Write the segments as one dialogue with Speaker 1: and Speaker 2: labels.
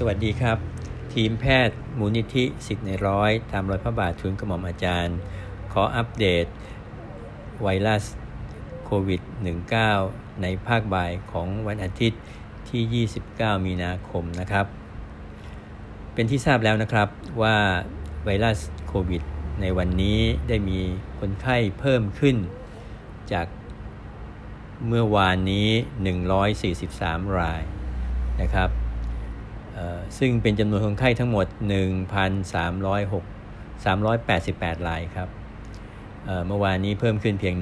Speaker 1: สวัสดีครับ ทีมแพทย์มูลนิธิสิทธิ์ในร้อย ตามรอยพระบาททุนกระหม่อมอาจารย์ ขออัปเดต ไวรัสโควิด -19 ในภาคบ่ายของวันอาทิตย์ที่ 29 มีนาคมนะครับ เป็นที่ทราบแล้วนะครับว่าไวรัสโควิด ในวันนี้ได้มีคนไข้เพิ่มขึ้น จากเมื่อวานนี้ 143 รายนะครับ ซึ่งเป็นจำนวนคนไข้ทั้งหมด 1,306 388 รายครับเอ่อเมื่อวานนี้เพิ่มขึ้นเพียง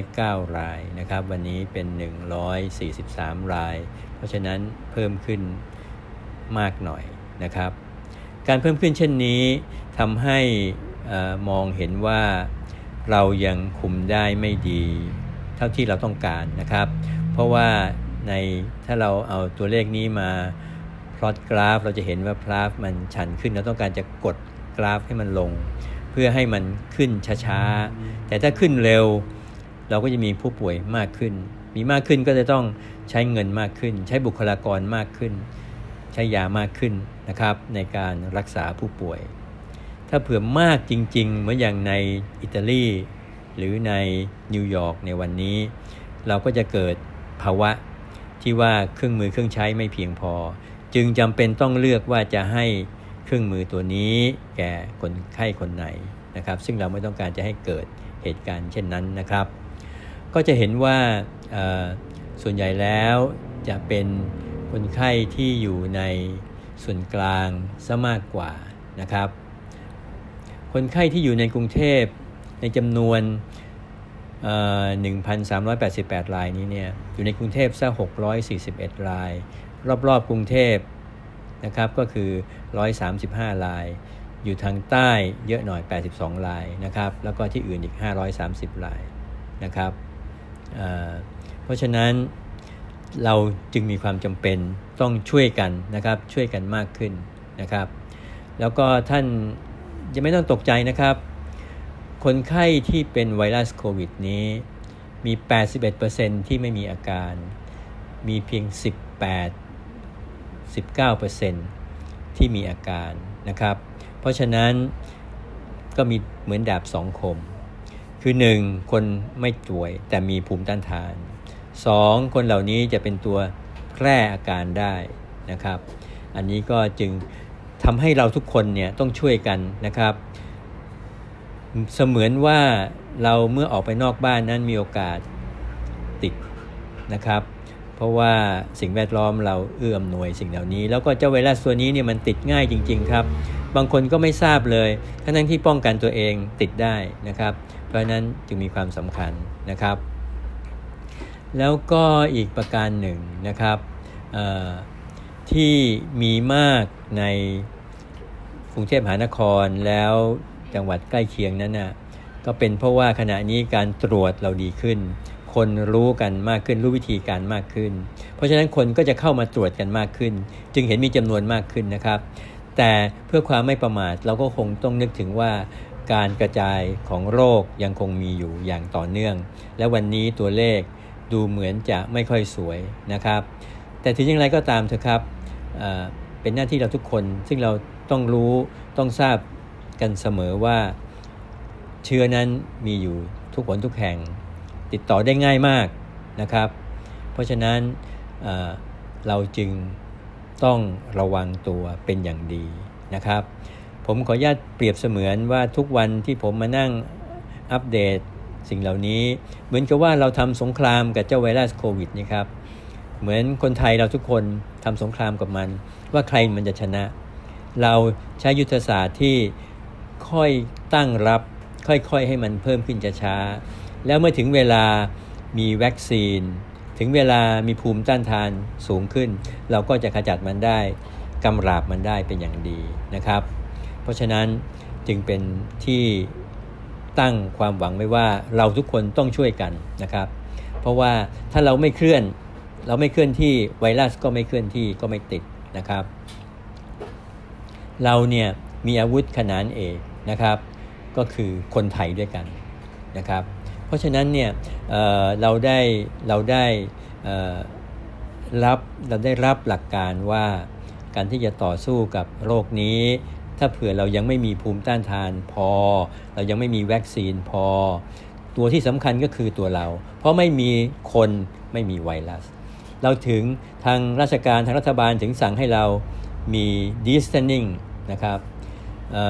Speaker 1: 109 รายนะครับ วันนี้เป็น 143 ราย เพราะฉะนั้นเพิ่มขึ้นมากหน่อยนะครับ การเพิ่มขึ้นเช่นนี้ทำให้มองเห็นว่าเรายังคุมได้ไม่ดีเท่าที่เราต้องการนะครับ เพราะว่าในถ้าเราเอาตัวเลขนี้มา พลอตกราฟเราจะเห็นว่ากราฟมันชันขึ้นเราต้องการจะกดกราฟให้มันลง เพื่อให้มันขึ้นช้าๆ แต่ถ้าขึ้นเร็ว เราก็จะมีผู้ป่วยมากขึ้น มีมากขึ้นก็จะต้องใช้เงินมากขึ้น ใช้บุคลากรมากขึ้น ใช้ยามากขึ้นนะครับในการรักษาผู้ป่วย ถ้าเผื่อมากจริง ๆ เหมือนอย่างในอิตาลีหรือในนิวยอร์กในวันนี้ เราก็จะเกิดภาวะที่ว่าเครื่องมือเครื่องใช้ไม่เพียงพอ จึงจำเป็นต้องเลือกว่าจะให้เครื่องมือตัวนี้แก่คนไข้คนไหนนะครับ ซึ่งเราไม่ต้องการจะให้เกิดเหตุการณ์เช่นนั้นนะครับ ก็จะเห็นว่าส่วนใหญ่แล้วจะเป็นคนไข้ที่อยู่ในส่วนกลางซะมากกว่านะครับ คนไข้ที่อยู่ในกรุงเทพในจำนวน 1,388 รายนี้เนี่ยอยู่ในกรุงเทพซะ641 ราย รอบๆกรุงเทพนะครับก็คือ 135ราย อยู่ทางใต้เยอะหน่อย 82รายนะครับแล้วก็ที่อื่นอีก 530รายนะครับเเพราะฉะนั้นเราจึงมีความจำเป็นต้องช่วยกันนะครับช่วยกันมากขึ้นนะครับ แล้วก็ท่านจะไม่ต้องตกใจนะครับ คนไข้ที่เป็นไวรัสโควิดนี้มี 81%ที่ไม่มีอาการ มีเพียง 18 19%ที่มีอาการนะครับ เพราะฉะนั้นก็มีเหมือนดาบสองคม คือ 1. คนไม่ป่วยแต่มีภูมิต้านทาน 2. คนเหล่านี้จะเป็นตัวแพร่อาการได้นะครับ อันนี้ก็จึงทำให้เราทุกคนเนี่ยต้องช่วยกันนะครับ เสมือนว่าเราเมื่อออกไปนอกบ้านนั้นมีโอกาสติดนะครับ เพราะว่าสิ่งแวดล้อมเราเอื้ออำนวยสิ่งเหล่านี้ แล้วก็เจ้าไวรัสตัวนี้เนี่ยมันติดง่ายจริง ๆ ครับ บางคนก็ไม่ทราบเลยทั้งๆที่ป้องกันตัวเองติดได้นะครับ เพราะนั้นจึงมีความสำคัญนะครับ แล้วก็อีกประการหนึ่งนะครับที่มีมากในกรุงเทพมหานครแล้วจังหวัดใกล้เคียงนั้นน่ะก็เป็นเพราะว่าขณะนี้การตรวจเราดีขึ้น คนรู้กันมากขึ้นรู้วิธีการมากขึ้น เพราะฉะนั้นคนก็จะเข้ามาตรวจกันมากขึ้น จึงเห็นมีจำนวนมากขึ้นนะครับ แต่เพื่อความไม่ประมาทเราก็คงต้องนึกถึงว่าการกระจายของโรคยังคงมีอยู่อย่างต่อเนื่อง และวันนี้ตัวเลขดูเหมือนจะไม่ค่อยสวยนะครับ แต่ถึงอย่างไรก็ตามเถอะครับเอ่อเป็นหน้าที่เราทุกคนซึ่งเราต้องรู้ต้องทราบกันเสมอว่า เชื้อนั้นมีอยู่ทุกคนทุกแห่ง ติดต่อได้ง่ายมากนะครับ เพราะฉะนั้นเเราจึงต้องระวังตัวเป็นอย่างดีนะครับ ผมขออนุญาตเปรียบเสมือนว่าทุกวันที่ผมมานั่งอัปเดตสิ่งเหล่านี้ เหมือนกับว่าเราทำสงครามกับเจ้าไวรัสโควิดนี่ครับเหมือนคนไทยเราทุกคนทำสงครามกับมัน ว่าใครมันจะชนะ เราใช้ยุทธศาสตร์ที่ค่อยตั้งรับ ค่อยๆให้มันเพิ่มขึ้นช้าๆ แล้วเมื่อถึงเวลามีวัคซีน ถึงเวลามีภูมิต้านทานสูงขึ้น เราก็จะขจัดมันได้กำราบมันได้เป็นอย่างดีนะครับ เพราะฉะนั้นจึงเป็นที่ตั้งความหวังไว้ว่าเราทุกคนต้องช่วยกันนะครับ เพราะว่าถ้าเราไม่เคลื่อน เราไม่เคลื่อนที่ไวรัสก็ไม่เคลื่อนที่ก็ไม่ติดนะครับ เราเนี่ยมีอาวุธขนานเอกนะครับ ก็คือคนไทยด้วยกันนะครับ เพราะฉะนั้นเนี่ยเเราได้เราได้รับเราได้รับหลักการว่าการที่จะต่อสู้กับโรคนี้ ถ้าเผื่อเรายังไม่มีภูมิต้านทานพอ เรายังไม่มีวัคซีนพอ ตัวที่สำคัญก็คือตัวเรา เพราะไม่มีคนไม่มีไวรัส เราถึงทางราชการทางรัฐบาลถึงสั่งให้เรามี distancing นะครับ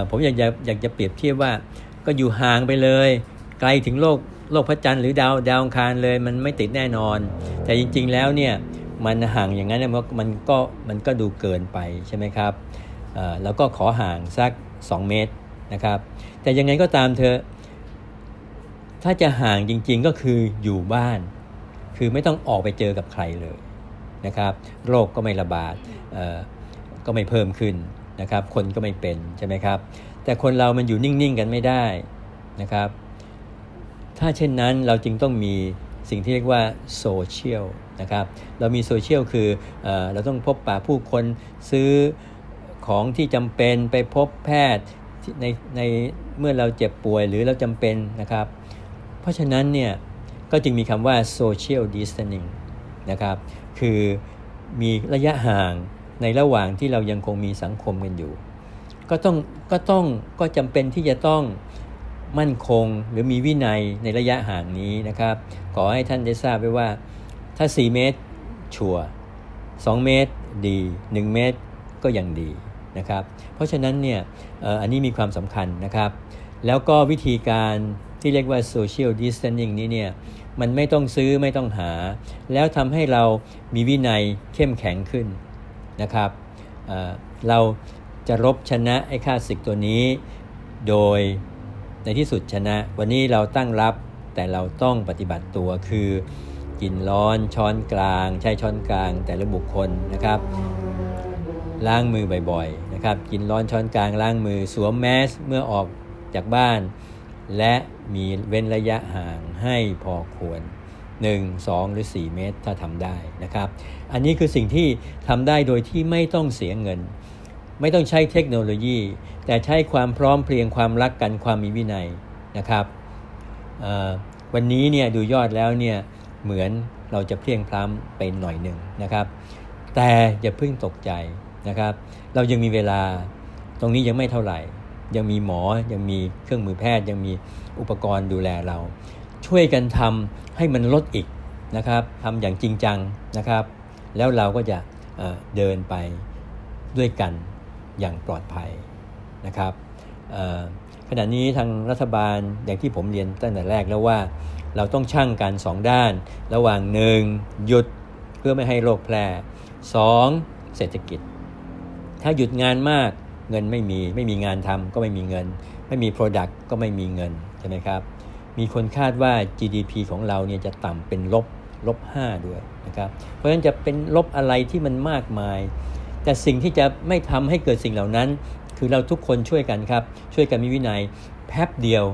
Speaker 1: ผมอยากจะอยากจะเปรียบเทียบว่าก็อยู่ห่างไปเลย ไกลถึงโลก โลกพระจันทร์หรือดาวดาวอังคารเลยมันไม่ติดแน่นอน แต่จริง ๆ แล้วเนี่ยมันห่างอย่างนั้นเนี่ยมันมันก็มันก็ดูเกินไปใช่ไหมครับแล้วก็ขอห่างสัก 2 เมตรนะครับ แต่ยังไงก็ตามเธอ ถ้าจะห่างจริงๆก็คืออยู่บ้าน คือไม่ต้องออกไปเจอกับใครเลยนะครับ โรคก็ไม่ระบาดก็ไม่เพิ่มขึ้นนะครับ คนก็ไม่เป็นใช่ไหมครับ แต่คนเรามันอยู่นิ่งๆกันไม่ได้นะครับ ถ้าเช่นนั้นเราจึงต้องมีสิ่งที่เรียกว่าโซเชียลนะครับเรามีโซเชียลคือเอเราต้องพบปะผู้คนซื้อของที่จำเป็นไปพบแพทย์ในในเมื่อเราเจ็บป่วยหรือเราจำเป็นนะครับ เพราะฉะนั้นเนี่ยก็จึงมีคำว่า social distancing นะครับ คือมีระยะห่างในระหว่างที่เรายังคงมีสังคมกันอยู่ ก็ต้องก็ต้องก็จำเป็นที่จะต้อง มั่นคงหรือมีวินัยในระยะห่างนี้นะครับ ขอให้ท่านได้ทราบไว้ว่า ถ้า 4 เมตร ชัวร์2เมตรดี 1 เมตรก็ยังดีนะครับ เพราะฉะนั้นเนี่ยอันนี้มีความสำคัญนะครับ แล้วก็วิธีการที่เรียกว่า social distancing นี้เนี่ยมันไม่ต้องซื้อไม่ต้องหา แล้วทำให้เรามีวินัยเข้มแข็งขึ้นนะครับเเราจะรบชนะไอ้ค่าศึกตัวนี้ โดย ในที่สุดชนะ วันนี้เราตั้งรับแต่เราต้องปฏิบัติตัวคือ กินร้อนช้อนกลาง ใช้ช้อนกลางแต่ละบุคคลนะครับ ล้างมือบ่อยๆนะครับ กินร้อนช้อนกลางล้างมือสวมแมสเมื่อออกจากบ้าน และมีเว้นระยะห่างให้พอควร 1 2 หรือ 4 เมตรถ้าทำได้นะครับ อันนี้คือสิ่งที่ทำได้โดยที่ไม่ต้องเสียเงิน ไม่ต้องใช้เทคโนโลยี แต่ใช้ความพร้อมเพรียงความรักกันความมีวินัยนะครับวันนี้เนี่ยดูยอดแล้วเนี่ยเหมือนเราจะเพลียงพล้ำไปหน่อยหนึ่งนะครับ แต่อย่าเพิ่งตกใจนะครับ เรายังมีเวลาตรงนี้ยังไม่เท่าไหร่ ยังมีหมอยังมีเครื่องมือแพทย์ ยังมีอุปกรณ์ดูแลเรา ช่วยกันทำให้มันลดอีกนะครับทำอย่างจริงจังนะครับ แล้วเราก็จะเดินไปด้วยกัน อย่างปลอดภัยนะครับขณะนี้ทางรัฐบาลอย่างที่ผมเรียนตั้งแต่แรกแล้วว่า เราต้องชั่งกันสองด้าน ระหว่างหนึ่งหยุดเพื่อไม่ให้โรคแพร่สองเศรษฐกิจ ถ้าหยุดงานมากเงินไม่มีไม่มีงานทำก็ไม่มีเงิน ไม่มี Product ก็ไม่มีเงินใช่ไหมครับมีคนคาดว่า GDP ของเราเนี่ยจะต่ำเป็นลบลบ5ด้วยนะครับเพราะฉะนั้นจะเป็นลบอะไรที่มันมากมาย แต่สิ่งที่จะไม่ทำให้เกิดสิ่งเหล่านั้น คือเราทุกคนช่วยกันครับ ช่วยกันมีวินัยแป๊บเดียว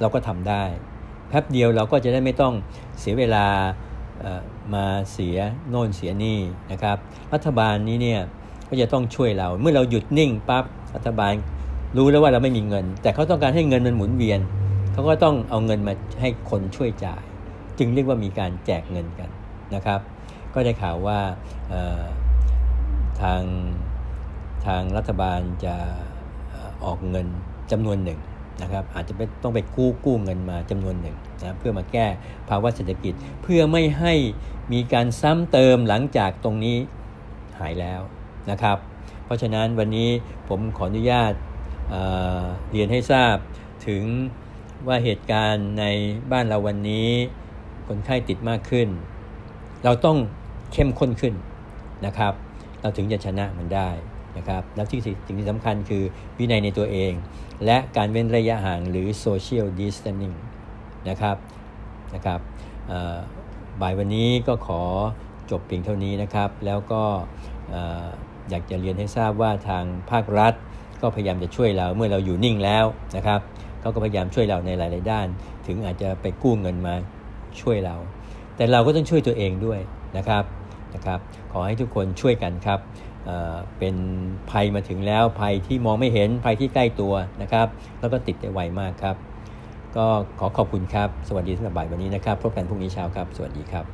Speaker 1: เราก็ทำได้แป๊บเดียวเราก็จะได้ไม่ต้องเสียเวลามาเสียโน่นเสียนี่นะครับ รัฐบาลนี้เนี่ยก็จะต้องช่วยเรา เมื่อเราหยุดนิ่งปั๊บรัฐบาลรู้แล้วว่าเราไม่มีเงิน แต่เขาต้องการให้เงินมันหมุนเวียนเขาก็ต้องเอาเงินมาให้คนช่วยจ่าย จึงเรียกว่ามีการแจกเงินกันนะครับ ก็ได้ข่าวว่า ทางทางรัฐบาลจะออกเงินจำนวนหนึ่งนะครับอาจจะไปต้องไปกู้กู้เงินมาจำนวนหนึ่งนะเพื่อมาแก้ภาวะเศรษฐกิจเพื่อไม่ให้มีการซ้ำเติมหลังจากตรงนี้หายแล้วนะครับ เพราะฉะนั้นวันนี้ผมขออนุญาตเเรียนให้ทราบถึงว่าเหตุการณ์ในบ้านเราวันนี้คนไข้ติดมากขึ้น เราต้องเข้มข้นขึ้นนะครับ เราถึงจะชนะมันได้นะครับแล้วที่สิ่งที่สำคัญคือวินัยในตัวเอง และการเว้นระยะห่างหรือ social distancing นะครับนะครับบ่ายวันนี้ก็ขอจบเพียงเท่านี้นะครับ แล้วก็เอ่ออยากจะเรียนให้ทราบว่าทางภาครัฐ ก็พยายามจะช่วยเราเมื่อเราอยู่นิ่งแล้วนะครับเขาก็พยายามช่วยเราในหลาย ๆ ด้าน ถึงอาจจะไปกู้เงินมาช่วยเรา แต่เราก็ต้องช่วยตัวเองด้วยนะครับ นะครับ ขอให้ทุกคนช่วยกันครับเอ่อเป็นภัยมาถึงแล้วภัยที่มองไม่เห็นภัยที่ใกล้ตัวนะครับ แล้วก็ติดได้ไวมากครับ ก็ขอขอบคุณครับ สวัสดีสำหรับบ่ายวันนี้นะครับ พบกันพรุ่งนี้เช้าครับ สวัสดีครับ